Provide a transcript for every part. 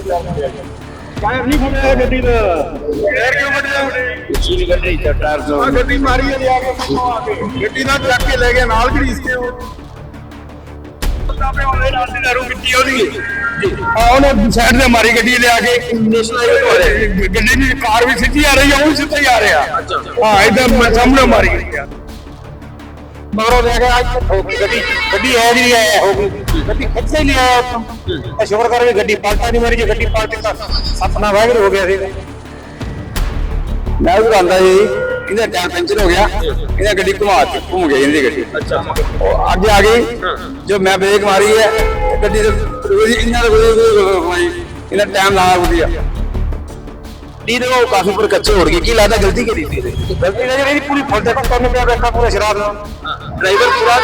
Tyre ਨਹੀਂ ਫੜਿਆ ਗੱਡੀ ਦਾ। ਟਾਇਰ ਕਿਉਂ ਉਹਨੇ ਚੀਨ ਗੱਡੀ? ਚ ਟਾਇਰ ਤੋਂ ਆ ਗੱਡੀ ਮਾਰੀ ਹੈ ਲਿਆ ਕੇ ਪਿੱਛੋਂ ਆ ਕੇ। ਗੱਡੀ ਦਾ ਚੱਕ ਕੇ ਲੈ ਗਿਆ ਨਾਲ ਘੜੀਸ ਕੇ ਉਹ। ਪਤਾ ਪਿਆ ਉਹਨੇ ਨਾਲ ਦੀ ਦਾਰੂ ਪੀਤੀ ਉਹਦੀ। ਆ ਉਹਨੇ ਸਾਈਡ ਤੇ ਮਾਰੀ ਗੱਡੀ ਲਿਆ ਕੇ। ਨੈਸ਼ਨਲ ਤੋਂ ਗੱਡੀ ਦੀ ਕਾਰ ਵੀ ਸਿੱਧੀ ਆ ਰਹੀ ਆ ਉਹ ਸਿੱਧਾ ਆ ਰਿਹਾ। ਹਾਂ ਇਦਾਂ ਸਾਹਮਣੇ ਮਾਰੀ। ਗਈ ਆ ਮਗਰੋਂ ਲੈ ਗਿਆ ਇੱਥੇ ਠੋਕ ਗਈ ਗੱਡੀ ਗੱਡੀ ਐ ਨਹੀਂ ਆਇਆ ਹੋ ਗਈ। ਗੱਡੀ ਖਿੱਚੇ ਨਹੀਂ ਆਇਆ ਤਾਂ ਸ਼ੁਕਰ ਕਰ ਵੀ ਗੱਡੀ ਪਲਟਾ ਨਹੀਂ ਮਾਰੀ ਜੇ ਗੱਡੀ ਪਲਟੀ ਤਾਂ ਸਪਨਾ ਵਾਹਿਗੁਰੂ ਹੋ ਗਿਆ ਸੀ। ਮੈਂ ਉਹ ਆਂਦਾ ਜੀ ਇਹਦਾ ਟਾਇਰ ਪੈਂਚਰ ਹੋ ਗਿਆ ਇਹਦਾ ਗੱਡੀ ਘੁਮਾ ਕੇ ਘੁੰਮ ਗਈ ਇਹਦੀ ਗੱਡੀ। ਅੱਛਾ। ਉਹ ਅੱਗੇ ਆ ਗਈ ਜੋ ਮੈਂ ਬ੍ਰੇਕ ਮਾਰੀ ਹੈ ਗੱਡੀ ਦੇ ਇਹਨਾਂ ਦਾ ਕੋਈ ਇਹਨਾਂ ਟਾਈਮ ਲਾ ਵਧੀਆ ਡੀ ਦੇ ਉਹ ਕਾਫੀ ਪਰ ਕੱਚੇ ਹੋ ਗਏ ਕੀ ਲੱਗਦਾ ਗਲਤੀ ਕਰੀ ਸੀ ਇਹਦੇ? ਗਲਤੀ ਨਾਲ ਜਿਹੜੀ ਪੂਰੀ ਫੁੱਲ ਦੇਖੋ ਤੁਹਾਨੂੰ ਪਿਆ ਬੈਠਾ ਪੂਰੇ ਸ਼ਰਾਬ ਨਾਲ। ਡਰਾਈਵਰ ਪੂਰਾ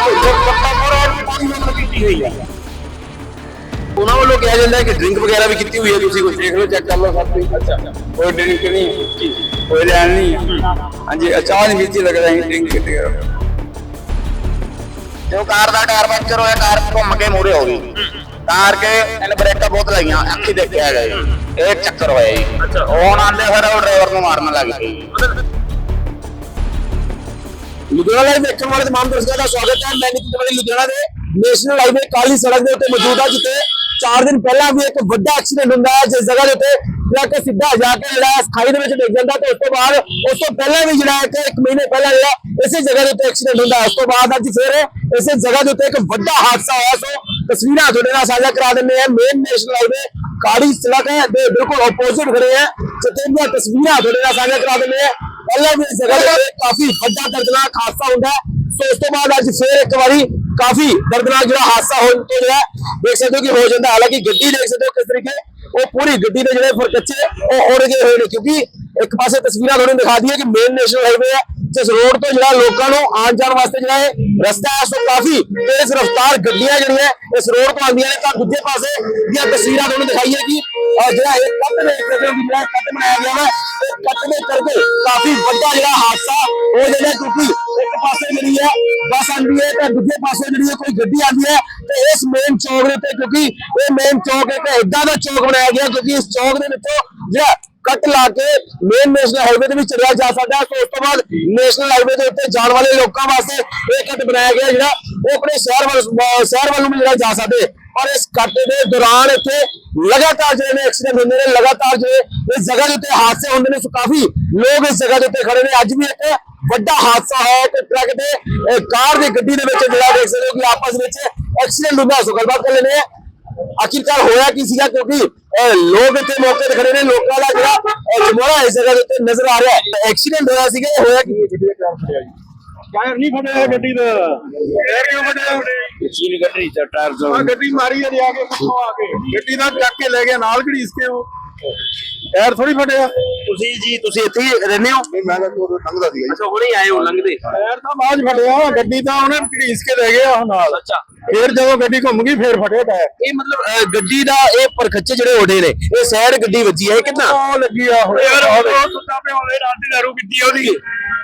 ਪੱਤਾ ਪੂਰਾ ਪਾਣੀ ਨਾਲ ਪੀਤੀ ਹੋਈ ਆ। ਉਹਨਾਂ ਵੱਲੋਂ ਕਿਹਾ ਜਾਂਦਾ ਹੈ ਕਿ ਡਰਿੰਕ ਵਗੈਰਾ ਵੀ ਕੀਤੀ ਹੋਈ ਹੈ ਤੁਸੀਂ ਕੁਝ ਦੇਖ ਲਓ ਚੈੱਕ ਕਰ ਲਓ ਸਭ ਕੁਝ ਅੱਛਾ ਕੋਈ ਡਰਿੰਕ ਨਹੀਂ ਕੋਈ ਲੈਣ ਨਹੀਂ। ਹਾਂਜੀ ਨਹੀਂ ਪੀਤੀ ਲੱਗਦਾ ਹੈ ਡਰਿੰਕ ਕੀਤੀ ਹੈ ਜੋ ਕਾਰ ਦਾ ਟਾਇਰ ਪੰਚਰ ਹੋਇਆ ਕਾਰ ਘੁੰਮ ਕੇ ਮੂਰੇ ਹੋ ਗਈ। ਕਾਰ ਕੇ ਇਹਨੇ ਬ੍ਰੇਕਾਂ ਬਹੁਤ ਲਾਈਆਂ ਅੱਖੀ ਦੇਖਿਆ ਜੀ। ਇਹ ਚੱਕਰ ਹੋਇਆ ਜੀ। ਹੁਣ ਆਂਦੇ ਫਿਰ ਉਹ ਡਰਾਈਵਰ ਨੂੰ ਮਾਰਨ ਲੱਗ ਗਏ। ਲੁਧਿਆਣਾ ਲਾਈਵ ਦੇਖਣ ਵਾਲੇ ਤਮਾਮ ਦਰਸ਼ਕਾਂ ਦਾ ਸਵਾਗਤ ਹੈ। ਮੈਂ ਨਿਕਿਤ ਬੜੀ ਲੁਧਿਆਣਾ ਦੇ ਨੈਸ਼ਨਲ ਹਾਈਵੇ ਕਾਲੀ ਸੜਕ ਦੇ ਉੱਤੇ ਮੌਜੂਦ ਹਾਂ, ਜਿੱਥੇ 4 ਦਿਨ ਪਹਿਲਾਂ ਵੀ ਇੱਕ ਵੱਡਾ ਐਕਸੀਡੈਂਟ ਹੁੰਦਾ ਹੈ, ਜਿਸ ਜਗ੍ਹਾ ਦੇ ਉੱਤੇ ਟਰੱਕ ਸਿੱਧਾ ਜਾ ਕੇ ਜਿਹੜਾ ਹੈ ਖਾਈ ਦੇ ਵਿੱਚ ਡਿੱਗ ਜਾਂਦਾ ਤੇ ਉਸ ਤੋਂ ਬਾਅਦ, ਉਸ ਤੋਂ ਪਹਿਲਾਂ ਵੀ ਜਿਹੜਾ ਹੈ ਕਿ ਇੱਕ ਮਹੀਨੇ ਪਹਿਲਾਂ ਜਿਹੜਾ ਇਸੇ ਜਗ੍ਹਾ ਦੇ ਉੱਤੇ ਐਕਸੀਡੈਂਟ ਹੁੰਦਾ ਹੈ। ਉਸ ਤੋਂ ਬਾਅਦ ਅੱਜ ਫਿਰ ਇਸੇ ਜਗ੍ਹਾ ਦੇ ਉੱਤੇ ਇੱਕ ਵੱਡਾ ਹਾਦਸਾ ਹੋਇਆ। ਸੋ ਤਸਵੀਰਾਂ ਤੁਹਾਡੇ ਨਾਲ ਸਾਂਝਾ ਕਰਾ ਦਿੰਦੇ ਹਾਂ। ਮੇਨ ਨੈਸ਼ਨਲ ਹਾਈਵੇ ਕਾਲੀ ਸੜਕ ਹੈ, ਦੇ ਬਿਲਕੁਲ ਆਪੋਜ਼ਿਟ ਖੜੇ ਹੈ। ਜਿੱਥੇ ਦੀਆਂ ਤਸਵੀਰਾਂ ਤੁਹਾਡੇ ਨਾਲ ਸਾਂਝਾ ਕਰਾ ਦਿੰਦੇ ਆ ਪਹਿਲਾਂ ਵੀ ਜਗ੍ਹਾ ਦੇ ਕਾਫੀ ਵੱਡਾ ਦਰਦਨਾਕ ਹਾਦਸਾ ਹੁੰਦਾ ਹੈ। ਸੋ ਉਸ ਤੋਂ ਬਾਅਦ ਅੱਜ ਫਿਰ ਇੱਕ ਵਾਰੀ ਕਾਫੀ ਦਰਦਨਾਕ ਜਿਹੜਾ ਹਾਦਸਾ ਹੋਣ ਤੋਂ ਜਿਹੜਾ ਦੇਖ ਸਕਦੇ ਹੋ ਕਿ ਹੋ ਜਾਂਦਾ ਹਾਲਾਂਕਿ ਗੱਡੀ ਦੇਖ ਸਕਦੇ ਹੋ ਕਿਸ ਤਰੀਕੇ ਉਹ ਪੂਰੀ ਗੱਡੀ ਦੇ ਜਿਹੜੇ ਫਰਕੱਚੇ ਉਹ ਉੜ ਗਏ ਹੋਏ ਨੇ, ਕਿਉਂਕਿ ਇੱਕ ਪਾਸੇ ਤਸਵੀਰਾਂ ਤੁਹਾਨੂੰ ਦਿਖਾ ਦਈਏ ਕਿ ਮੇਨ ਨੈਸ਼ਨਲ ਹਾਈਵੇ ਹੈ, ਜਿਸ ਰੋਡ ਤੋਂ ਜਿਹੜਾ ਲੋਕਾਂ ਨੂੰ ਆਉਣ ਜਾਣ ਵਾਸਤੇ ਜਿਹੜਾ ਇਹ ਰਸਤਾ ਹੈ ਸੋ ਕਾਫੀ ਤੇਜ਼ ਰਫ਼ਤਾਰ ਗੱਡੀਆਂ ਜਿਹੜੀਆਂ ਇਸ ਰੋਡ ਤੋਂ ਆਉਂਦੀਆਂ ਨੇ। ਤਾਂ ਦੂਜੇ ਪਾਸੇ ਦੀਆਂ ਤਸਵੀਰਾਂ ਤੁਹਾਨੂੰ ਦਿਖਾਈਏ ਕਿ ਜਿਹੜਾ ਇਹ ਕੱਟ ਦੇ ਸਕਦੇ ਹੋ ਕਿ ਜਿਹੜਾ ਕੱਟ ਬਣਾਇਆ ਗਿਆ ਵਾ ਦੇ ਕਰਕੇ ਕਾਫੀ ਵੱਡਾ ਜਿਹੜਾ ਹਾਦਸਾ ਹੋ ਜਾਂਦਾ ਕਿਉਂਕਿ ਇੱਕ ਪਾਸੇ ਜਿਹੜੀ ਹੈ, ਬੱਸ ਆਉਂਦੀ ਹੈ ਤੇ ਦੂਜੇ ਪਾਸੇ ਜਿਹੜੀ ਹੈ ਕੋਈ ਗੱਡੀ ਆਉਂਦੀ ਹੈ ਤੇ ਇਸ ਮੇਨ ਚੌਕ ਦੇ ਉੱਤੇ ਕਿਉਂਕਿ ਇਹ ਮੇਨ ਚੌਕ ਇੱਕ ਏਦਾਂ ਦਾ ਚੌਕ ਬਣਾਇਆ ਗਿਆ ਕਿਉਂਕਿ ਇਸ ਚੌਕ ਦੇ ਵਿੱਚੋਂ ਜਿਹੜਾ ਕੱਟ ਲਾ ਕੇ ਮੇਨ ਨੈਸ਼ਨਲ ਹਾਈਵੇ ਦੇ ਵਿੱਚ ਚੜਿਆ ਜਾ ਸਕਦਾ ਹੈ। ਉਸ ਤੋਂ ਬਾਅਦ ਨੈਸ਼ਨਲ ਹਾਈਵੇ ਦੇ ਉੱਤੇ ਜਾਣ ਵਾਲੇ ਲੋਕਾਂ ਵਾਸਤੇ ਇਹ ਕੱਟ ਬਣਾਇਆ ਗਿਆ ਜਿਹੜਾ ਉਹ ਆਪਣੇ ਸ਼ਹਿਰ ਵੱਲ ਸ਼ਹਿਰ ਵੱਲ ਨੂੰ ਵੀ ਜਿਹੜਾ ਜਾ ਸਕਦੇ। ਪਰ ਇਸ ਕੱਟ ਦੇ ਦੌਰਾਨ ਇੱਥੇ ਲਗਾਤਾਰ ਜਿਹੜੇ ਨੇ ਐਕਸੀਡੈਂਟ ਹੁੰਦੇ ਨੇ, ਲਗਾਤਾਰ ਜਿਹੜੇ ਇਸ ਜਗ੍ਹਾ ਦੇ ਉੱਤੇ ਹਾਦਸੇ ਹੁੰਦੇ ਨੇ, ਸੋ ਕਾਫੀ ਲੋਕ ਇਸ ਜਗ੍ਹਾ ਦੇ ਉੱਤੇ ਖੜੇ ਨੇ। ਅੱਜ ਵੀ ਇੱਕ ਵੱਡਾ ਹਾਦਸਾ ਹੋਇਆ ਕਿ ਟਰੱਕ ਦੇ ਕਾਰ ਦੀ ਗੱਡੀ ਦੇ ਵਿੱਚ ਜਿਹੜਾ ਦੇਖ ਸਕਦੇ ਹੋ ਕਿ ਆਪਸ ਵਿੱਚ ਐਕਸੀਡੈਂਟ ਹੁੰਦਾ ਸੋ ਗੱਲਬਾਤ ਕਰ ਲੈਂਦੇ ਹਾਂ। ਆਖਿਰਕਾਰ ਹੋਇਆ ਕੀ ਸੀਗਾ? ਕਿਉਂਕਿ ਲੋਕ ਇੱਥੇ ਮੌਕੇ ਤੇ ਖੜੇ ਨੇ ਲੋਕਾਂ ਦਾ ਜਿਹੜਾ ਜਮੋਰਾ ਇਸ ਜਗ੍ਹਾ ਦੇ ਉੱਤੇ ਨਜ਼ਰ ਆ ਰਿਹਾ ਹੈ। ਐਕਸੀਡੈਂਟ ਹੋਇਆ ਸੀਗਾ ਇਹ ਹੋਇਆ ਕੀ? ਗੱਡੀ ਦਾ ਟਾਇਰ ਫੜਿਆ ਜੀ ਟਾਇਰ ਨਹੀਂ ਫੜਿਆ ਗੱਡੀ ਦਾ। ਟਾਇਰ ਕਿਉਂ ਫੜਿਆ ਚੀਨ ਗੱਡੀ? ਚ ਟਾਇਰ ਆ ਗੱਡੀ ਮਾਰੀ ਲਿਆ ਕੇ ਪਿੱਛੋਂ ਆ ਕੇ। ਗੱਡੀ ਦਾ ਚੱਕ ਕੇ ਲੈ ਗਿਆ ਨਾਲ ਘੜੀਸ ਕੇ ਉਹ? ਟਾਇਰ ਥੋੜੀ ਫੜਿਆ ਤੁਸੀਂ ਜੀ ਤੁਸੀਂ ਇੱਥੇ ਹੀ ਰਹਿੰਦੇ ਹੋ? ਨਹੀਂ ਮੈਂ ਤਾਂ ਕੋਲ ਲੰਘਦਾ ਸੀਗਾ ਅੱਛਾ ਹੁਣੇ ਆਏ ਹੋ ਲੰਘਦੇ। ਟਾਇਰ ਤਾਂ ਬਾਅਦ ਫਟਿਆ ਗੱਡੀ ਤਾਂ ਉਹਨੇ ਘੜੀਸ ਕੇ ਲੈ ਗਿਆ ਉਹ ਨਾਲ। ਅੱਛਾ। ਫੇਰ ਜਦੋਂ ਗੱਡੀ ਘੁੰਮ ਗਈ ਫੇਰ ਫਟਿਆ ਟਾਇਰ। ਇਹ ਮਤਲਬ ਗੱਡੀ ਦਾ ਇਹ ਪਰਖੱਚੇ ਜਿਹੜੇ ਹੋੜੇ ਨੇ ਇਹ ਸਾਈਡ ਗੱਡੀ ਵੱਜੀ ਹੈ ਕਿੰਨਾ ਉਹ ਲੱਗੀ ਆ ਉਹ ਯਾਰ ਉਹ ਸੁੱਤਾ ਪਿਆ ਉਹਨੇ ਰਾਤ ਦੀ ਦਾਰੂ ਪੀਤੀ ਉਹਦੀ।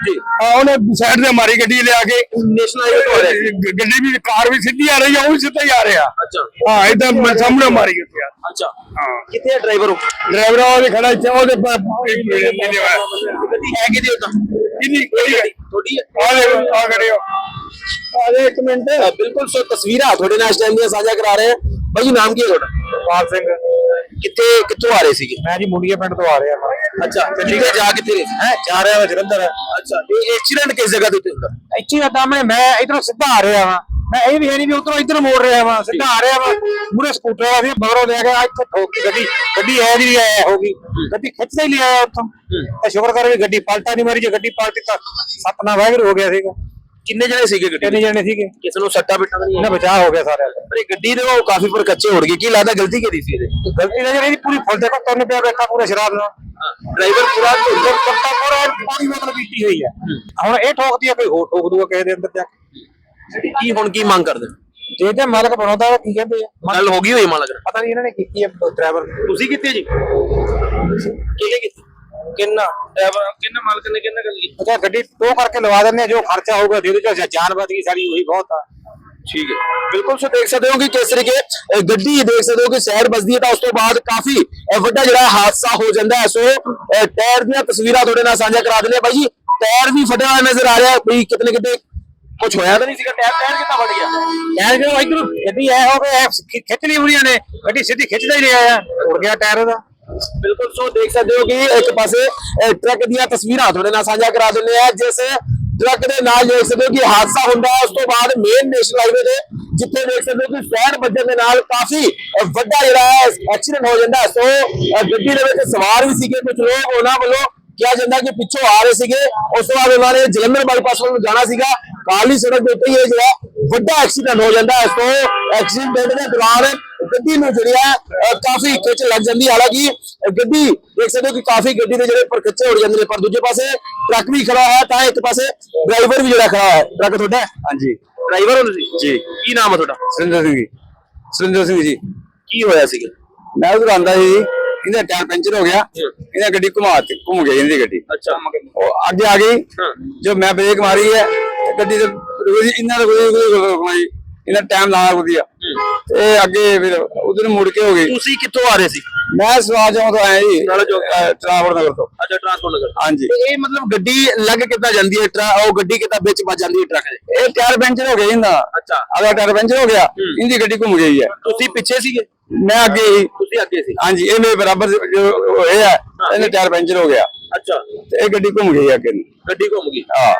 ਜੀ ਆ ਉਹਨੇ ਸਾਈਡ ਤੇ ਮਾਰੀ ਗੱਡੀ ਲਿਆ ਕੇ। ਨੈਸ਼ਨਲ ਹਾਈਵੇ ਤੋਂ ਆ ਰਿਹਾ ਸੀ। ਗੱਡੀ ਵੀ ਕਾਰ ਵੀ ਸਿੱਧੀ ਆ ਰਹੀ ਆ ਉਹ ਵੀ ਸਿੱਧਾ ਹੀ ਆ ਰਿਹਾ। ਅੱਛਾ। ਹਾਂ ਇਦਾਂ ਸਾਹਮਣੇ ਮਾਰੀ ਗੱਡੀ ਆ। ਅੱਛਾ। ਹਾਂ। ਕਿੱਥੇ ਹੈ ਡਰਾਈਵਰ ਡਰਾਈਵਰ ਉਹਦੇ ਖੜਾ ਇੱਥੇ ਉਹਦੇ ਪ- ਗੱਡੀ ਹੈ ਕਿਹਦੀ ਉਦਾਂ? ਕਿਹਦੀ ਕੋਈ ਹੈ? ਆ ਲੈ ਆ ਖੜੇ ਹੋ। ਆ ਲੈ ਇੱਕ ਮਿੰਟ। ਬਿਲਕੁਲ ਸੋ ਤਸਵੀਰਾਂ ਤੁਹਾਡੇ ਨਾਲ ਇਸ ਟਾਈਮ ਦੀਆਂ ਸਾਂਝਾ ਕਰਾ ਰਹੇ ਹਾਂ। ਬਾਈ ਜੀ ਨਾਮ ਕੀ ਹੈ ਤੁਹਾਡਾ? ਪਾਲ ਸਿੰਘ। ਕਿੱਥੇ ਕਿੱਥੋਂ ਆ ਰਹੇ ਸੀਗੇ? ਮੈਂ ਜੀ ਮੁੰਡੀਏ ਪਿੰਡ ਤੋਂ ਆ ਰਿਹਾ ਹਾਂ। ਅੱਛਾ ਕਿੱਥੇ ਜਾ ਕਿੱਥੇ ਰਹੇ ਹੈ ਜਾ ਰਿਹਾ ਵਾ ਜਲੰਧਰ ਅੱਛਾ ਇਹ ਐਕਸੀਡੈਂਟ ਕਿਸ ਜਗ੍ਹਾ ਦੇ ਉੱਤੇ ਹੁੰਦਾ ਇੱਥੇ ਤਾਂ ਮੈਂ ਮੈਂ ਇਧਰੋਂ ਸਿੱਧਾ ਆ ਰਿਹਾ ਵਾਂ ਮੈਂ ਇਹ ਵੀ ਹੈ ਨਹੀਂ ਵੀ ਉਧਰੋਂ ਇੱਧਰ ਮੋੜ ਰਿਹਾ ਵਾਂ ਸਿੱਧਾ ਆ ਰਿਹਾ ਵਾਂ ਮੂਰੇ ਸਕੂਟਰ ਵਾਲਾ ਸੀ ਮਗਰੋਂ ਲੈ ਗਿਆ ਇੱਥੇ ਠੋਕ ਕੇ ਗੱਡੀ ਗੱਡੀ ਐ ਨਹੀਂ ਆਇਆ ਹੋਗੀ ਗੱਡੀ ਖਿੱਚਦਾ ਹੀ ਆਇਆ ਉੱਥੋਂ ਤੇ ਸ਼ੁਕਰ ਕਰ ਵੀ ਗੱਡੀ ਪਲਟਾ ਨਹੀਂ ਮਾਰੀ ਜੇ ਗੱਡੀ ਪਲਟੀ ਤਾਂ ਸਤਨਾ ਵਾਹਿਗੁਰੂ ਹੋ ਗਿਆ ਸੀਗਾ ਕਿੰਨੇ ਜਣੇ ਸੀਗੇ ਗੱਡੀ ਕਿੰਨੇ ਜਣੇ ਸੀਗੇ ਕਿਸੇ ਨੂੰ ਸੱਟਾ ਤਾਂ ਨਹੀਂ ਇਹਨਾਂ ਬਚਾਅ ਹੋ ਗਿਆ ਸਾਰਿਆਂ ਦਾ ਪਰ ਇਹ ਗੱਡੀ ਦੇ ਉਹ ਕਾਫੀ ਪਰ ਕੱਚੇ ਹੋੜ ਗਏ ਕੀ ਲੱਗਦਾ ਗਲਤੀ ਕਿਹਦੀ ਸੀ ਇਹਦੇ ਗਲਤੀ ਨਾਲ ਜਿਹੜੀ ਪੂਰੀ ਫੁੱਲ ਦੇਖੋ ਤੁਰਨ ਪਿਆ ਬੈਠਾ ਪੂਰਾ ਸ਼ਰਾਬ ਨਾਲ ਡਰਾਈਵਰ ਪੂਰਾ ਉਧਰ ਪੱਤਾ ਪੂਰਾ ਪਾਣੀ ਬੋਤਲ ਪੀਤੀ ਹੋਈ ਹੈ ਹੁਣ ਇਹ ਠੋਕਦੀ ਆ ਕੋਈ ਹੋਰ ਠੋਕ ਦੂਗਾ ਕਿਸੇ ਦੇ ਅੰਦਰ ਜਾ ਕੇ ਕੀ ਹੁਣ ਕੀ ਮੰਗ ਕਰਦੇ ਜੇ ਤੇ ਮਾਲਕ ਬਣਾਉਂਦਾ ਉਹ ਕੀ ਕਹਿੰਦੇ ਆ? ਗੱਲ ਹੋ ਗਈ ਹੋਈ ਮਾਲਕ ਨਾਲ। ਪਤਾ ਨਹੀਂ ਇਹਨਾਂ ਨੇ ਕੀਤੀ ਹੈ ਡਰਾਈਵਰ ਤੁਸੀਂ ਕਿੱਥੇ ਜੀ? ਕਿਹਨੇ ਕੀਤੀ? ਕਿੰਨਾ? ਡਰਾਈਵਰ ਕਿੰਨਾ ਮਾਲਕ ਨੇ ਕਿੰਨਾ ਗੱਲ ਕੀਤੀ? ਅੱਛਾ ਗੱਡੀ ਟੋ ਕਰਕੇ ਲਵਾ ਦਿੰਦੇ ਆ ਜੋ ਖਰਚਾ ਹੋਊਗਾ ਜਿਹਦੇ ਚ ਜਾਨ ਬਚ ਗਈ ਸਾਰੀ ਉਹੀ ਬਹੁਤ ਆ। ਠੀਕ ਹੈ। ਬਿਲਕੁਲ ਸੋ ਦੇਖ ਸਕਦੇ ਹੋ ਕਿ ਕਿਸ ਤਰੀਕੇ ਗੱਡੀ ਦੇਖ ਸਕਦੇ ਹੋ ਕਿ ਸਾਈਡ ਵੱਜਦੀ ਹੈ ਤਾਂ ਉਸ ਤੋਂ ਬਾਅਦ ਕਾਫੀ ਵੱਡਾ ਜਿਹੜਾ ਹਾਦਸਾ ਹੋ ਜਾਂਦਾ ਹੈ। ਸੋ ਟਾਇਰ ਦੀਆਂ ਤਸਵੀਰਾਂ ਤੁਹਾਡੇ ਨਾਲ ਸਾਂਝਾ ਕਰਾ ਦਿੰਦੇ ਹਾਂ ਬਾਈ ਜੀ। ਟਾਇਰ ਵੀ ਫਟਿਆ ਹੋਇਆ ਨਜ਼ਰ ਆ ਰਿਹਾ ਵੀ ਕਿਤੇ ਨਾ ਕਿਤੇ ਕੁਝ ਹੋਇਆ ਤਾਂ ਨਹੀਂ ਸੀਗਾ ਟਾਇਰ ਟਾਇਰ ਕਿੱਦਾਂ ਫਟ ਗਿਆ? ਯਾਰ ਜਦੋਂ ਇਧਰ ਗੱਡੀ ਐ ਹੋ ਕੇ ਖਿ- ਖਿੱਚ ਲਈ ਹੁੰਦੀਆਂ ਨੇ ਗੱਡੀ ਸਿੱਧੀ ਖਿੱਚਦਾ ਹੀ ਰਿਹਾ ਆ ਉੜ ਗਿਆ ਟਾਇਰ ਉਹਦਾ। ਬਿਲਕੁਲ ਸੋ ਦੇਖ ਸਕਦੇ ਹੋ ਕਿ ਇੱਕ ਪਾਸੇ ਟਰੱਕ ਦੀਆਂ ਤਸਵੀਰਾਂ ਤੁਹਾਡੇ ਨਾਲ ਸਾਂਝਾ ਕਰਾ ਦਿੰਦੇ ਆ ਜਿਸ ਟਰੱਕ ਦੇ ਨਾਲ ਦੇਖ ਸਕਦੇ ਹੋ ਕਿ ਹਾਦਸਾ ਹੁੰਦਾ ਹੈ ਉਸ ਤੋਂ ਬਾਅਦ ਮੇਨ ਨੈਸ਼ਨਲ ਹਾਈਵੇ ਤੇ ਜਿੱਥੇ ਦੇਖ ਸਕਦੇ ਹੋ ਕਿ ਫੈਰ ਵੱਜਣ ਦੇ ਨਾਲ ਕਾਫੀ ਵੱਡਾ ਜਿਹੜਾ ਹੈ ਐਕਸੀਡੈਂਟ ਹੋ ਜਾਂਦਾ। ਸੋ ਗੱਡੀ ਦੇ ਵਿੱਚ ਸਵਾਰ ਵੀ ਸੀਗੇ ਕੁਝ ਲੋਕ ਉਹਨਾਂ ਵੱਲੋਂ ਕਿਹਾ ਜਾਂਦਾ ਕਿ ਪਿੱਛੋਂ ਆ ਰਹੇ ਸੀਗੇ ਉਸ ਤੋਂ ਬਾਅਦ ਉਹਨਾਂ ਨੇ ਜਲੰਧਰ ਬਾਈਪਾਸ ਵੱਲ ਨੂੰ ਜਾਣਾ ਸੀਗਾ। ਕਾਲੀ ਸੜਕ ਦੇ ਉੱਤੇ ਹੀ ਇਹ ਜਿਹੜਾ ਵੱਡਾ ਐਕਸੀਡੈਂਟ ਹੋ ਜਾਂਦਾ ਹੈ। ਸੋ ਐਕਸੀਡੈਂਟ ਦੇ ਦੌਰਾਨ ਗੱਡੀ ਨੂੰ ਜਿਹੜੀ ਹੈ ਅਹ, ਕਾਫੀ ਖਿੱਚ ਲੱਗ ਜਾਂਦੀ ਹੈ। ਹਾਲਾਂਕਿ ਗੱਡੀ ਦੇਖ ਸਕਦੇ ਹੋ ਕਿ ਕਾਫੀ ਗੱਡੀ ਦੇ ਜਿਹੜੇ ਪਰਖੱਚੇ ਉੜ ਜਾਂਦੇ ਨੇ ਪਰ ਦੂਜੇ ਪਾਸੇ ਟਰੱਕ ਵੀ ਖੜਾ ਹੈ ਤਾਂ ਇੱਕ ਪਾਸੇ ਡਰਾਈਵਰ ਵੀ ਜਿਹੜਾ ਖੜਾ ਹੈ। ਟਰੱਕ ਤੁਹਾਡਾ ਹੈ? ਹਾਂਜੀ। ਡਰਾਈਵਰ ਹੋ ਤੁਸੀਂ? ਜੀ। ਕੀ ਨਾਮ ਹੈ ਤੁਹਾਡਾ? ਸੁਰਿੰਦਰ ਸਿੰਘ ਜੀ। ਸੁਰਿੰਦਰ ਸਿੰਘ ਜੀ। ਕੀ ਹੋਇਆ ਸੀਗਾ? ਮੈਂ ਉਧਰ ਆਂਦਾ ਸੀ ਇਹਦਾ ਟਾਇਰ ਪੈਂਚਰ ਹੋ ਗਿਆ। ਇਹਦਾ ਗੱਡੀ ਘੁਮਾ ਤੇ ਘੁੰਮ ਗਈ ਇਹਦੀ ਗੱਡੀ। ਅੱਛਾ। ਉਹ ਅੱਗੇ ਆ ਗਈ। ਹਾਂ। ਜੋ ਮੈਂ ਬ੍ਰੇਕ ਮਾਰੀ ਹੈ ਗੱਡੀ ਦੇ ਇਹਨਾਂ ਦਾ ਕੋਈ ਕੋਈ ਇਹਨਾਂ ਟਾਈਮ ਲਾਇਆ ਵਧੀਆ। ਤੇ ਅੱਗੇ ਫਿਰ ਉਧਰ ਮੁੜ ਕੇ ਹੋ ਗਈ ਤੁਸੀਂ ਕਿੱਥੋਂ ਆ ਰਹੇ ਸੀ? ਮੈਂ ਸਵਾਜ ਤੋਂ ਆਇਆ ਜੀ। ਟਰਾਵਰ ਨਗਰ ਤੋਂ। ਅੱਛਾ ਟਰਾਂਸਪੋਰਟ ਨਗਰ ਹਾਂਜੀ। ਇਹ ਮਤਲਬ ਗੱਡੀ ਲੱਗ ਕਿੱਦਾਂ ਜਾਂਦੀ ਹੈ ਟਰੱਕ ਉਹ ਗੱਡੀ ਕਿੱਦਾਂ ਵਿੱਚ ਵੱਜ ਜਾਂਦੀ ਹੈ ਟਰੱਕ ਦੇ? ਇਹ ਟਾਇਰ ਪੈਂਚਰ ਹੋ ਗਿਆ ਇਹਦਾ ਅੱਛਾ। ਅਗਲਾ ਟਾਇਰ ਪੈਂਚਰ ਹੋ ਗਿਆ ਇਹਦੀ ਗੱਡੀ ਘੁੰਮ ਗਈ ਹੈ। ਤੁਸੀਂ ਪਿੱਛੇ ਸੀਗੇ? ਮੈਂ ਅੱਗੇ ਹੀ। ਤੁਸੀਂ ਅੱਗੇ ਸੀ। ਹਾਂਜੀ ਇਹ ਮੇਰੇ ਬਰਾਬਰ ਜੋ ਹੋਏ ਆ ਇਹਨੇ ਟਾਇਰ ਪੈਂਚਰ ਹੋ ਗਿਆ। ਅੱਛਾ। ਤੇ ਇਹ ਗੱਡੀ ਘੁੰਮ ਗਈ ਅੱਗੇ ਨੂੰ ਗੱਡੀ ਘੁੰਮ ਗਈ। ਹਾਂ।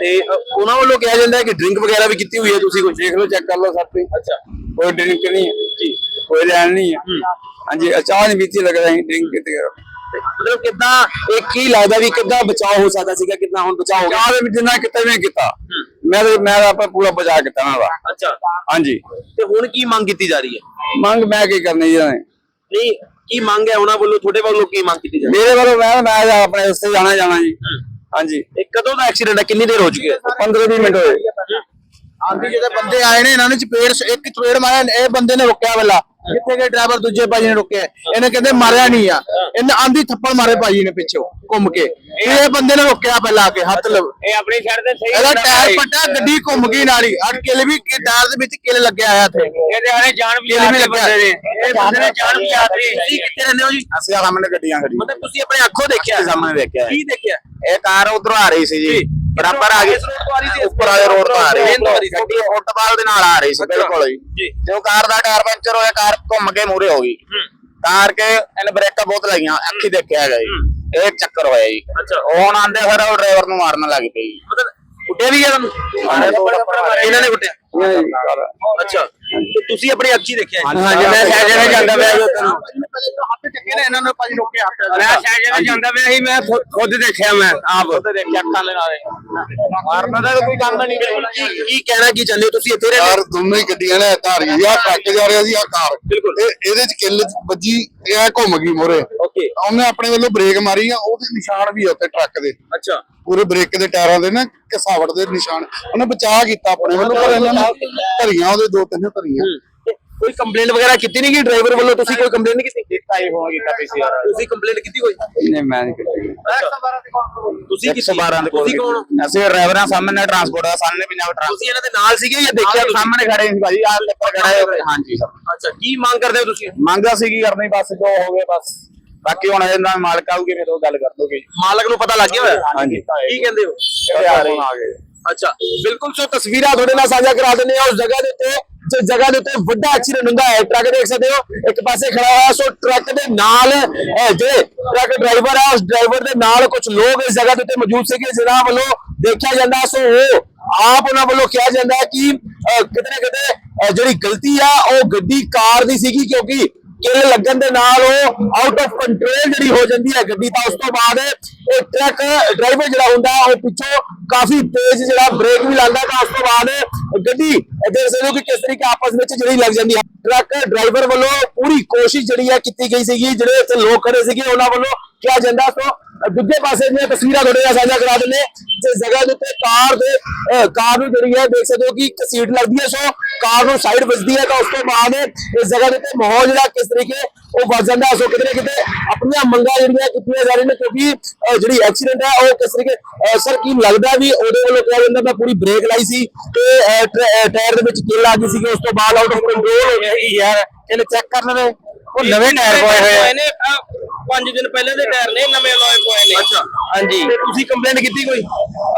ਤੇ ਅ, ਉਹਨਾਂ ਵੱਲੋਂ ਕਿਹਾ ਜਾਂਦਾ ਹੈ ਕਿ ਡਰਿੰਕ ਵਗੈਰਾ ਵੀ ਕੀਤੀ ਹੋਈ ਹੈ ਤੁਸੀਂ ਕੁਝ ਦੇਖ ਲਓ ਚੈੱਕ ਕਰ ਲਓ ਸਭ ਤੇ ਅੱਛਾ। ਕੋਈ ਡਰਿੰਕ ਨਹੀਂ ਹੈ। ਜੀ। ਕੋਈ ਲੈਣ ਨਹੀਂ ਹੈ। ਹਾਂਜੀ ਅਚਾਹ ਨਹੀਂ ਪੀਤੀ ਲੱਗਦਾ ਹੈ ਡਰਿੰਕ ਕਿਤੇ। ਤੇ ਮਤਲਬ ਕਿੱਦਾਂ ਇਹ ਕੀ ਲੱਗਦਾ ਵੀ ਕਿੱਦਾਂ ਬਚਾਅ ਹੋ ਸਕਦਾ ਸੀਗਾ ਕਿੱਦਾਂ ਹੁਣ ਬਚਾਅ ਹੋ ਗਿਆ? ਚਾਹ ਦੇ ਵਿੱਚ ਜਿੰਨਾ ਕਿਤੇ ਵੀ ਕੀਤਾ। ਮੈਂ ਤਾਂ ਮੈਂ ਤਾਂ ਆਪਣਾ ਪੂਰਾ ਬਚਾ ਕੀਤਾ ਨਾ ਦਾ। ਅੱਛਾ। ਹਾਂਜੀ। ਤੇ ਹੁਣ ਕੀ ਮੰਗ ਕੀਤੀ ਜਾ ਰਹੀ ਹੈ? ਮੰਗ ਮੈਂ ਕੀ ਕਰਨੀ ਜੀ ਨੇ? ਨਹੀਂ ਕੀ ਮੰਗ ਹੈ ਉਹਨਾਂ ਵੱਲੋਂ? ਤੁਹਾਡੇ ਵੱਲੋਂ ਕੀ ਮੰਗ ਕੀਤੀ ਜਾ ਰਹੀ ਮੇਰੇ ਵੱਲੋਂ ਮੈਂ ਮੈਂ ਤਾਂ ਆਪਣੇ ਰਸਤੇ ਜਾਣਾ ਜਾਣਾ ਜੀ। ਹਾਂਜੀ। ਇਹ ਕਦੋਂ ਦਾ ਐਕਸੀਡੈਂਟ ਹੈ? ਕਿੰਨੀ ਦੇਰ ਹੋ ਚੁੱਕੀ ਹੈ? 15 20 ਮਿੰਟ ਹੋਏ। ਆਂਦੀ ਜਿਹੜੇ ਬੰਦੇ ਆਏ ਨੇ ਇਹਨਾਂ ਨੇ ਚਪੇੜ ਇੱਕ ਚਪੇੜ ਮਾਰਿਆ ਇਹ ਬੰਦੇ ਨੇ ਰੁਕਿਆ ਪਹਿਲਾਂ ਕਿੱਥੇ ਗਏ ਡਰਾਈਵਰ ਦੂਜੇ ਭਾਜੀ ਨੇ ਰੁਕਿਆ। ਇਹਨੇ ਕਹਿੰਦੇ ਮਾਰਿਆ ਨਹੀਂ ਆ। ਇਹਨੇ ਆਂਦੀ ਥੱਪੜ ਮਾਰੇ ਭਾਜੀ ਨੇ ਪਿੱਛੋਂ ਘੁੰਮ ਕੇ। ਇਹ ਬੰਦੇ ਨੇ ਰੁਕਿਆ ਪਹਿਲਾਂ ਆ ਕੇ ਹੱਥ ਲਵ ਇਹ ਆਪਣੀ ਸਾਈਡ ਤੇ ਸਹੀ ਇਹਦਾ ਟਾਇਰ ਪੱਟਾ ਗੱਡੀ ਘੁੰਮ ਗਈ ਨਾਲੀ ਅੜ ਕਿਲੇ ਵੀ ਕਿ ਟਾਇਰ ਦੇ ਵਿੱਚ ਕਿਲੇ ਲੱਗਿਆ ਆਇਆ ਥੇ ਇਹਦੇ ਹਾਲੇ ਜਾਣ ਵੀ ਕਿਲੇ ਵੀ ਲੱਗਿਆ। ਇਹ ਬੰਦੇ ਨੇ ਜਾਣ ਵੀ ਆਤੇ। ਤੁਸੀਂ ਕਿੱਥੇ ਰਹਿੰਦੇ ਹੋ ਜੀ? ਅਸੀਂ ਸਾਹਮਣੇ ਗੱਡੀਆਂ ਖੜੀ ਮਤਲਬ ਤੁਸੀਂ ਆਪਣੇ ਅੱਖੋਂ ਦੇਖਿਆ? ਸਾਹਮਣੇ ਦੇਖਿਆ। ਹੈ। ਕੀ ਦੇਖਿਆ? ਇਹ ਕਾਰ ਉਧਰੋਂ ਆ ਰਹੀ ਸੀ ਜੀ। ਬਰਾਬਰ ਆ ਗਈ ਉੱਪਰ ਵਾਲੇ ਰੋਡ ਤੋਂ ਆ ਰਹੀ। ਸੀ। ਗੱਡੀ ਫੁੱਟਬਾਲ ਦੇ ਨਾਲ ਆ ਰਹੀ ਸੀ ਬਿਲਕੁਲ ਜੀ। ਜੀ। ਜਦੋਂ ਕਾਰ ਦਾ ਟਾਇਰ ਪੈਂਚਰ ਹੋਇਆ ਕਾਰ ਘੁੰਮ ਕੇ ਮੂਰੇ ਹੋ ਗਈ। ਕਾਰ ਕੇ ਇਹਨੇ ਬ੍ਰੇਕਾਂ ਬਹੁਤ ਲਾਈਆਂ ਅੱਖੀ ਦੇਖਿਆ ਹੈਗਾ ਜੀ। ਇਹ ਚੱਕਰ ਹੋਇਆ ਜੀ। ਹੁਣ ਆਂਦੇ ਫਿਰ ਉਹ ਡਰਾਈਵਰ ਨੂੰ ਮਾਰਨ ਲੱਗ ਪਈ ਮਤਲਬ ਕੁੱਟਿਆ ਵੀ ਗਿਆ ਤੁਹਾਨੂੰ। ਇਹਨਾਂ ਨੇ ਕੁੱਟਿਆ? ਅੱਛਾ। ਤੇ ਤੁਸੀਂ ਆਪਣੀ ਅੱਖੀ ਦੇਖਿਆ ਜੀ? ਹਾਂਜੀ ਮੈਂ ਸਾਈਡ ਤੇ ਜਾਂਦਾ ਪਿਆ। ਹੱਥ ਚੱਕੇ ਨੇ ਇਹਨਾਂ ਨੇ ਭਾਜੀ ਰੁਕਿਆ ਮੈਂ ਸਾਈਡ ਤੇ ਜਾਂਦਾ ਪਿਆ ਸੀ ਮੈਂ ਖੁਦ- ਖੁਦ ਦੇਖਿਆ ਮੈਂ ਆਪ। ਦੇਖਿਆ ਅੱਖਾਂ ਦੇ ਨਾਲ ਮਾਰਨ ਦਾ ਤਾਂ ਕੋਈ ਕੰਮ ਨਹੀਂ ਕੀ ਕੀ ਕਹਿਣਾ ਕੀ ਚਾਹੁੰਦੇ ਹੋ ਤੁਸੀਂ ਇੱਥੇ ਰਹਿੰਦੇ? ਕਾਰ ਦੋਨੋਂ ਹੀ ਗੱਡੀਆਂ ਨੇ ਧਾਰੀ ਆ ਟਰੱਕ ਜਾ ਰਿਹਾ ਸੀ ਆ ਕਾਰ ਬਿਲਕੁਲ। ਇਹ ਇਹਦੇ ਚ ਕਿੱਲ ਵੱਜੀ ਇਹ ਘੁੰਮ ਗਈ ਮੋਰੇ। ਓਕੇ ਉਹਨੇ ਆਪਣੇ ਵੱਲੋਂ ਬ੍ਰੇਕ ਮਾਰੀ ਆ ਉਹਦੇ ਨਿਸ਼ਾਨ ਵੀ ਆ ਉੱਤੇ ਟਰੱਕ ਦੇ। ਅੱਛਾ। ਪੂਰੇ ਬ੍ਰੇਕ ਦੇ ਟਾਇਰਾਂ ਦੇ ਨਾ ਘਸਾਵਟ ਦੇ ਨਿਸ਼ਾਨ। ਉਹਨੇ ਬਚਾਅ ਕੀਤਾ ਆਪਣੇ ਵੱਲੋਂ ਪਰ ਇਹਨਾਂ ਨੇ ਧਰੀਆਂ ਉਹਦੇ ਦੋ ਤਿੰਨ ਧਰੀਆਂ। ਕੋਈ ਕੰਪਲੇਂਟ ਵਗੈਰਾ ਕੀਤੀ ਨਹੀਂ ਕਿ ਡਰਾਈਵਰ ਵੱਲੋਂ? ਤੁਸੀਂ ਕੋਈ ਕੰਪਲੇਂਟ ਨਹੀਂ ਕੀਤੀ? ਦਿੱਤਾ ਹੀ ਹੋਣਾ ਕੀਤਾ ਪੀਸੀ ਯਾਰ ਤੁਸੀਂ ਕੰਪਲੇਂਟ ਕੀਤੀ ਕੋਈ? ਨਹੀਂ ਮੈਂ ਨਹੀਂ ਕੀਤੀ। ਤੁਸੀਂ ਕੀਤੀ? 112 ਦੇ ਕੋਲ ਤੁਸੀਂ ਕੌਣ? ਅਸੀਂ ਡਰਾਈਵਰਾਂ ਸਾਹਮਣੇ ਟਰਾਂਸਪੋਰਟ ਦਾ ਸਾਹਮਣੇ ਪੰਜਾਬ ਟਰਾਂਸਪੋਰਟ ਤੁਸੀਂ ਇਹਨਾਂ ਦੇ ਨਾਲ ਸੀਗੇ ਜਾਂ ਦੇਖਿਆ? ਸਾਹਮਣੇ ਖੜੇ ਸੀ ਭਾਜੀ ਆਹ ਉੱਪਰ ਖੜਾ ਹੈ ਹਾਂਜੀ ਸਰ। ਅੱਛਾ ਕੀ ਮੰਗ ਕਰਦੇ ਹੋ ਤੁਸੀਂ? ਮੰਗ ਅਸੀਂ ਕੀ ਕਰਨੀ ਬਸ ਜੋ ਹੋ ਗਏ ਬਸ। ਬਾਕੀ ਹੁਣ ਇਹਨਾਂ ਮਾਲਕ ਆਊਗੇ ਫਿਰ ਉਹ ਗੱਲ ਕਰ ਦੋਗੇ ਮਾਲਕ ਨੂੰ ਪਤਾ ਲੱਗ ਗਿਆ ਹੋਇਆ? ਹਾਂਜੀ। ਕੀ ਕਹਿੰਦੇ ਹੋ? ਆ ਰਹੇ। ਆ ਗਏ ਅੱਛਾ ਬਿਲਕੁਲ ਸੋ ਤਸਵੀਰਾਂ ਤੁਹਾਡੇ ਨਾਲ ਸਾਂਝਾ ਕਰਾ ਦਿੰਦੇ ਆ ਉਸ ਜਗ੍ਹਾ ਦੇ ਉੱਤੇ ਜਿਸ ਜਗ੍ਹਾ ਦੇ ਉੱਤੇ ਵੱਡਾ ਐਕਸੀਡੈਂਟ ਹੁੰਦਾ ਹੈ। ਟਰੱਕ ਦੇਖ ਸਕਦੇ ਹੋ ਇੱਕ ਪਾਸੇ ਖੜਾ ਹੋਇਆ। ਸੋ ਟਰੱਕ ਦੇ ਨਾਲ ਜਿਹੜੇ ਟਰੱਕ ਡਰਾਈਵਰ ਹੈ ਉਸ ਡਰਾਈਵਰ ਦੇ ਨਾਲ ਕੁਝ ਲੋਕ ਇਸ ਜਗ੍ਹਾ ਦੇ ਉੱਤੇ ਮੌਜੂਦ ਸੀਗੇ ਜਿਨ੍ਹਾਂ ਵੱਲੋਂ ਦੇਖਿਆ ਜਾਂਦਾ। ਸੋ ਉਹ ਆਪ ਉਹਨਾਂ ਵੱਲੋਂ ਕਿਹਾ ਜਾਂਦਾ ਹੈ ਕਿ ਕਿਤੇ ਨਾ ਕਿਤੇ ਜਿਹੜੀ ਗਲਤੀ ਆ ਉਹ ਗੱਡੀ ਕਾਰ ਦੀ ਸੀਗੀ ਕਿਉਂਕਿ ਕਿੱਲ ਲੱਗਣ ਦੇ ਨਾਲ ਉਹ ਆਊਟ ਆਫ ਕੰਟਰੋਲ ਜਿਹੜੀ ਹੋ ਜਾਂਦੀ ਹੈ ਗੱਡੀ, ਤਾਂ ਉਸ ਤੋਂ ਬਾਅਦ ਇਹ ਟਰੱਕ ਡਰਾਈਵਰ ਜਿਹੜਾ ਹੁੰਦਾ, ਉਹ ਪਿੱਛੋਂ ਕਾਫੀ ਤੇਜ਼ ਜਿਹੜਾ ਬ੍ਰੇਕ ਵੀ ਲਾਉਂਦਾ, ਤਾਂ ਉਸ ਤੋਂ ਬਾਅਦ ਗੱਡੀ ਦੇਖ ਸਕਦੇ ਹੋ ਕਿ ਕਿਸ ਤਰੀਕੇ ਆਪਸ ਵਿੱਚ ਜਿਹੜੀ ਲੱਗ ਜਾਂਦੀ ਹੈ। ਟਰੱਕ ਡਰਾਈਵਰ ਵੱਲੋਂ ਪੂਰੀ ਕੋਸ਼ਿਸ਼ ਜਿਹੜੀ ਹੈ ਕੀਤੀ ਗਈ ਸੀਗੀ, ਜਿਹੜੇ ਇੱਥੇ ਲੋਕ ਖੜੇ ਸੀਗੇ, ਉਹਨਾਂ ਵੱਲੋਂ ਕਿਹਾ ਜਾਂਦਾ, ਸੋ ਦੂਜੇ ਪਾਸੇ ਦੀਆਂ ਤਸਵੀਰਾਂ ਤੁਹਾਡੇ ਨਾਲ ਸਾਂਝਾ ਕਰਾ ਦਿੰਦੇ ਜਿਸ ਜਗ੍ਹਾ ਦੇ ਉੱਤੇ ਕਾਰ ਦੇ, ਅਹ ਕਾਰ ਨੂੰ ਜਿਹੜੀ ਹੈ ਦੇਖ ਸਕਦੇ ਹੋ ਕਿ ਇੱਕ ਸੀਟ ਲੱਗਦੀ ਹੈ, ਸੋ ਕਾਰ ਨੂੰ ਸਾਈਡ ਵੱਜਦੀ ਹੈ ਤਾਂ ਉਸ ਤੋਂ ਬਾਅਦ ਇਸ ਜਗ੍ਹਾ ਦੇ ਉੱਤੇ ਮਾਹੌਲ ਜਿਹੜਾ ਕਿਸ ਤਰੀਕੇ ਉਹ ਵੱਜ ਜਾਂਦਾ। ਸੋ ਕਿਤੇ ਕਿਤੇ ਆਪਣੀਆਂ ਮੰਗਾਂ ਜਿਹੜੀਆਂ ਕੀਤੀਆਂ ਜਾ ਰਹੀਆਂ ਨੇ ਕਿਉਂਕਿ ਜਿਹੜੀ ਐਕਸੀਡੈਂਟ ਹੈ ਉਹ ਕਿਸ ਤਰੀਕੇ ਸਰ ਕੀ ਲੱਗਦਾ ਵੀ ਉਹਦੇ ਵੱਲੋਂ ਕਿਹਾ ਜਾਂਦਾ ਮੈਂ ਪੂਰੀ ਬ੍ਰੇਕ ਲਾਈ ਸੀ ਤੇ ਟਾਇਰ ਦੇ ਵਿੱਚ ਕਿੱਲ ਆ ਗਈ ਸੀ ਉਸ ਤੋਂ ਬਾਅਦ ਆਊਟ ਆਫ ਕੰਟਰੋਲ ਹੋ ਗਿਆ ਯਾਰ। ਇਹਨੇ ਚੈੱਕ ਕਰ ਲਵੇ? ਉਹ ਨਵੇਂ ਟਾਇਰ ਪਾਏ ਹੋਏ ਆ। ਨੇ? ਪੰਜ ਦਿਨ ਪਹਿਲੇ ਦੇ ਟਾਇਰ ਨੇ ਨਵੇਂ ਅਲੋਏ ਪੋਏ ਨੇ। ਅੱਛਾ। ਹਾਂਜੀ। ਤੇ ਤੁਸੀਂ ਕੰਪਲੇਂਟ ਕੀਤੀ ਕੋਈ?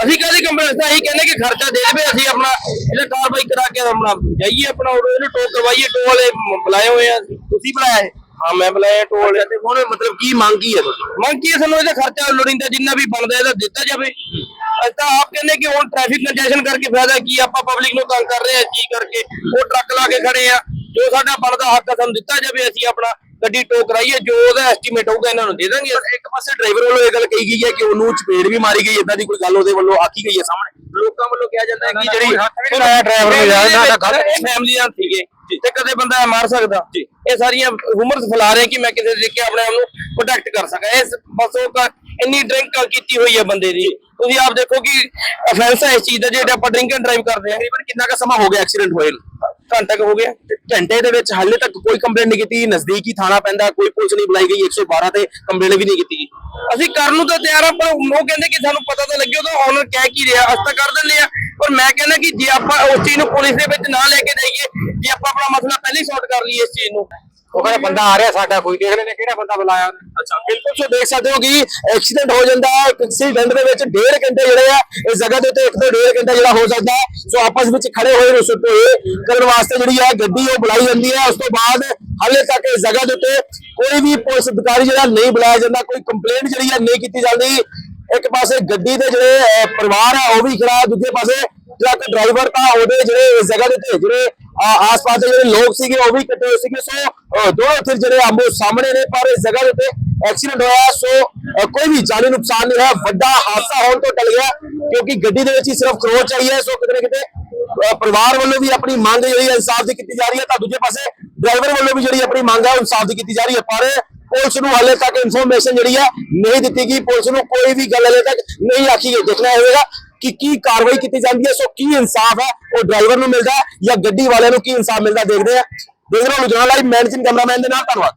ਅਸੀਂ ਕਾਹਦੀ ਕੰਪਲੇਂਟ ਅਸੀਂ ਕਹਿੰਦੇ ਕਿ ਖਰਚਾ ਦੇ ਦੇਵੇ ਅਸੀਂ ਆਪਣਾ ਇਹਦਾ ਕਾਰਵਾਈ ਕਰਾ ਕੇ ਆਪਣਾ ਜਾਈਏ ਆਪਣਾ ਉਹ ਇਹਨੂੰ ਟੋਕ ਕਰਵਾਈਏ ਟੋਲ ਵਾਲੇ ਬੁਲਾਏ ਹੋਏ ਆ। ਤੁਸੀਂ ਬਣਾਇਆ ਹੈ ਹਾਂ ਮੈਂ ਬੁਲਾਇਆ ਟੋਲ। ਵਾਲੇ ਤੇ ਹੁਣ ਮਤਲਬ ਕੀ ਮੰਗ ਕੀ ਹੈ ਤੁਹਾਡੀ? ਮੰਗ ਕੀ ਹੈ ਸਾਨੂੰ? ਇਹਦਾ ਖਰਚਾ ਲੋੜੀਂਦਾ ਜਿੰਨਾ ਵੀ ਬਣਦਾ ਇਹਦਾ ਦਿੱਤਾ ਜਾਵੇ। ਅਸੀਂ ਤਾਂ ਆਪ ਕਹਿੰਦੇ ਕਿ ਹੁਣ ਟ੍ਰੈਫਿਕ ਕੰਜੈਸ਼ਨ ਕਰਕੇ ਫਾਇਦਾ ਕੀ ਆਪਾਂ ਪਬਲਿਕ ਨੂੰ ਤੰਗ ਕਰ ਰਹੇ ਆ ਕੀ ਕਰਕੇ। ਉਹ ਟਰੱਕ ਲਾ ਕੇ ਖੜੇ ਆ। ਜੋ ਸਾਡਾ ਬਣਦਾ ਹੱਕ ਸਾਨੂੰ ਦਿੱਤਾ ਜਾਵੇ ਅਸੀਂ ਆਪਣਾ ਗੱਡੀ ਟੋ ਕਰਾਈਏ ਜੋ ਉਹਦਾ ਐਸਟੀਮੇਟ ਹੋਊਗਾ ਇਹਨਾਂ ਨੂੰ ਦੇ ਦਾਂਗੇ ਇੱਕ ਪਾਸੇ ਡਰਾਈਵਰ ਵੱਲੋਂ ਇਹ ਗੱਲ ਕਹੀ ਗਈ ਹੈ ਕਿ ਉਹਨੂੰ ਚਪੇੜ ਵੀ ਮਾਰੀ ਗਈ ਇਦਾਂ ਦੀ ਕੋਈ ਗੱਲ ਉਹਦੇ ਵੱਲੋਂ ਆਖੀ ਗਈ ਹੈ ਸਾਹਮਣੇ। ਲੋਕਾਂ ਵੱਲੋਂ ਕਿਹਾ ਜਾਂਦਾ ਹੈ ਕਿ ਜਿਹੜੀ ਹੱਥ ਲਾਇਆ ਡਰਾਈਵਰ ਨੂੰ ਯਾਰ ਇਹਨਾਂ ਦਾ ਗਲਤ ਫੈਮਲੀਆਂ ਸੀਗੇ ਤੇ ਕਦੇ ਬੰਦਾ ਮਾਰ ਸਕਦਾ। ਇਹ ਸਾਰੀਆਂ ਰੂਮਰਸ ਫੈਲਾ ਰਹੇ ਕਿ ਮੈਂ ਕਿਸੇ ਦੇ ਕੇ ਆਪਣੇ ਆਪ ਨੂੰ ਪ੍ਰੋਟੈਕਟ ਕਰ ਸਕਾਂ। ਇਸ ਬਸ ਉਹ ਕ- ਇੰਨੀ ਡਰਿੰਕ ਕੀਤੀ ਹੋਈ ਹੈ ਬੰਦੇ ਦੀ। ਤੁਸੀਂ ਆਪ ਦੇਖੋ ਕਿ ਅਫੈਂਸ ਹੈ ਇਸ ਚੀਜ਼ ਦਾ ਜੇ ਆਪਾਂ ਡਰਿੰਕ ਐਂਡ ਡਰਾਈਵ ਕਰਦੇ ਹਾਂ। ਤਕਰੀਬਨ ਕਿੰਨਾ ਕੁ ਸਮਾਂ ਹੋ ਗਿਆ ਐਕਸੀਡੈਂਟ ਹੋਏ ਨੂੰ? ਘੰਟਾ ਕੁ ਹੋ ਗਿਆ ਘੰਟੇ ਦੇ ਵਿੱਚ ਹਾਲੇ ਤੱਕ ਕੋਈ ਕੰਪਲੇਂਟ ਨਹੀਂ ਕੀਤੀ, ਨਜ਼ਦੀਕੀ ਥਾਣਾ ਪੈਂਦਾ, ਕੋਈ ਪੁਲਿਸ ਨਹੀਂ ਬੁਲਾਈ ਗਈ 112 ਤੇ ਕੰਪਲੇਂਟ ਵੀ ਨਹੀਂ ਕੀਤੀ ਗਈ। ਅਸੀਂ ਕਰਨ ਨੂੰ ਤਾਂ ਤਿਆਰ ਆ ਪਰ ਉਹ ਕਹਿੰਦੇ ਕਿ ਸਾਨੂੰ ਪਤਾ ਤਾਂ ਲੱਗੇ ਉਹਦਾ ਓਨਰ ਕਹਿ ਕੀ ਰਿਹਾ, ਅਸੀਂ ਤਾਂ ਕਰ ਦਿੰਦੇ ਆ ਪਰ ਮੈਂ ਕਹਿੰਦਾ ਕਿ ਜੇ ਆਪਾਂ ਉਸ ਚੀਜ਼ ਨੂੰ ਪੁਲਿਸ ਦੇ ਵਿੱਚ ਨਾ ਲੈ ਕੇ ਜਾਈਏ, ਜੇ ਆਪਾਂ ਆਪਣਾ ਮਸਲਾ ਪਹਿਲਾਂ ਹੀ ਕਰ ਲਈਏ ਇਸ ਚੀਜ਼ ਨੂੰ ਉਹ ਕਹਿੰਦਾ ਬੰਦਾ ਆ ਰਿਹਾ ਸਾਡਾ ਕੋਈ ਦੇਖ ਲੈਣੇ ਕਿਹੜਾ ਬੰਦਾ ਬੁਲਾਇਆ ਅੱਛਾ ਬਿਲਕੁਲ ਸੋ ਦੇਖ ਸਕਦੇ ਹੋ ਕਿ ਐਕਸੀਡੈਂਟ ਹੋ ਜਾਂਦਾ ਹੈ ਐਕਸੀਡੈਂਟ ਦੇ ਵਿੱਚ ਡੇਢ ਘੰਟੇ ਜਿਹੜੇ ਆ ਇਸ ਜਗ੍ਹਾ ਦੇ ਉੱਤੇ ਇੱਕ ਤੋਂ ਡੇਢ ਘੰਟਾ ਜਿਹੜਾ ਹੋ ਹੈ। ਸੋ ਆਪਸ ਵਿੱਚ ਖੜੇ ਹੋਏ ਨੂੰ ਸੁੱਟੇ ਕਰਨ ਵਾਸਤੇ ਜਿਹੜੀ ਹੈ ਗੱਡੀ ਉਹ ਬੁਲਾਈ ਜਾਂਦੀ ਹੈ। ਉਸ ਤੋਂ ਬਾਅਦ ਹਾਲੇ ਤੱਕ ਇਸ ਜਗ੍ਹਾ ਦੇ ਉੱਤੇ ਕੋਈ ਵੀ ਪੁਲਿਸ ਅਧਿਕਾਰੀ ਜਿਹੜਾ ਨਹੀਂ ਬੁਲਾਇਆ ਜਾਂਦਾ ਕੋਈ ਕੰਪਲੇਂਟ ਜਿਹੜੀ ਹੈ ਨਹੀਂ ਕੀਤੀ ਜਾਂਦੀ। ਇੱਕ ਪਾਸੇ ਗੱਡੀ ਦੇ ਜਿਹੜੇ ਪਰਿਵਾਰ ਹੈ ਉਹ ਵੀ ਖੜਾ ਦੂਜੇ ਪਾਸੇ ਟਰੱਕ ਡਰਾਈਵਰ ਤਾਂ ਉਹਦੇ ਜਿਹੜੇ ਇਸ ਜਗ੍ਹਾ ਦੇ ਉੱਤੇ ਜਿਹੜੇ ਆ- ਆਸ-ਪਾਸ ਦੇ ਜਿਹੜੇ ਲੋਕ ਸੀਗੇ ਉਹ ਵੀ ਇਕੱਠੇ ਹੋਏ ਸੀਗੇ। ਸੋ ਅਹ, ਦੋਵੇਂ ਜਿਹੜੇ ਆਮੋ ਸਾਹਮਣੇ ਨੇ ਪਰ ਇਸ ਜਗ੍ਹਾ ਦੇ ਉੱਤੇ ਐਕਸੀਡੈਂਟ ਹੋਇਆ। ਸੋ ਕੋਈ ਵੀ ਜਾਨੀ ਨੁਕਸਾਨ ਨਹੀਂ ਹੋਇਆ। ਵੱਡਾ ਹਾਦਸਾ ਹੋਣ ਤੋਂ ਟਲ ਗਿਆ ਕਿਉਂਕਿ ਗੱਡੀ ਦੇ ਵਿੱਚ ਹੀ ਸਿਰਫ ਖਰੋਚ ਆਈ ਹੈ। ਸੋ ਕਿਤੇ ਨਾ ਕਿਤੇ ਪਰਿਵਾਰ ਵੱਲੋਂ ਵੀ ਆਪਣੀ ਮੰਗ ਜਿਹੜੀ ਇਨਸਾਫ ਦੀ ਕੀਤੀ ਜਾ ਰਹੀ ਹੈ। ਤਾਂ ਦੂਜੇ ਪਾਸੇ ਡਰਾਈਵਰ ਵੱਲੋਂ ਵੀ ਜਿਹੜੀ ਆਪਣੀ ਮੰਗ ਹੈ ਇਨਸਾਫ ਦੀ ਕੀਤੀ ਜਾ ਰਹੀ ਹੈ। ਪਰ ਪੁਲਿਸ ਨੂੰ ਹਾਲੇ ਤੱਕ ਇਨਫੋਰਮੇਸ਼ਨ ਜਿਹੜੀ ਹੈ ਨਹੀਂ ਦਿੱਤੀ ਗਈ। ਪੁਲਿਸ ਨੂੰ ਕੋਈ ਵੀ ਗੱਲ ਹਾਲੇ ਤੱਕ ਨਹੀਂ ਆਖੀ ਗਈ। ਦੇਖਣਾ ਹੋਵੇਗਾ। ਕਿ ਕੀ ਕਾਰਵਾਈ ਕੀਤੀ ਜਾਂਦੀ ਹੈ, ਸੋ ਕੀ ਇਨਸਾਫ ਹੈ, ਉਹ ਡਰਾਈਵਰ ਨੂੰ ਮਿਲਦਾ ਜਾਂ ਗੱਡੀ ਵਾਲਿਆਂ ਨੂੰ ਕੀ ਇਨਸਾਫ ਮਿਲਦਾ ਦੇਖਦੇ ਆ ਦੇਖ ਰਹੇ ਹੋ ਲੁਧਿਆਣਾ ਲਾਈਵ ਮੈਨੇਜਿੰਗ ਕੈਮਰਾਮੈਨ ਦੇ ਨਾਲ, ਧੰਨਵਾਦ।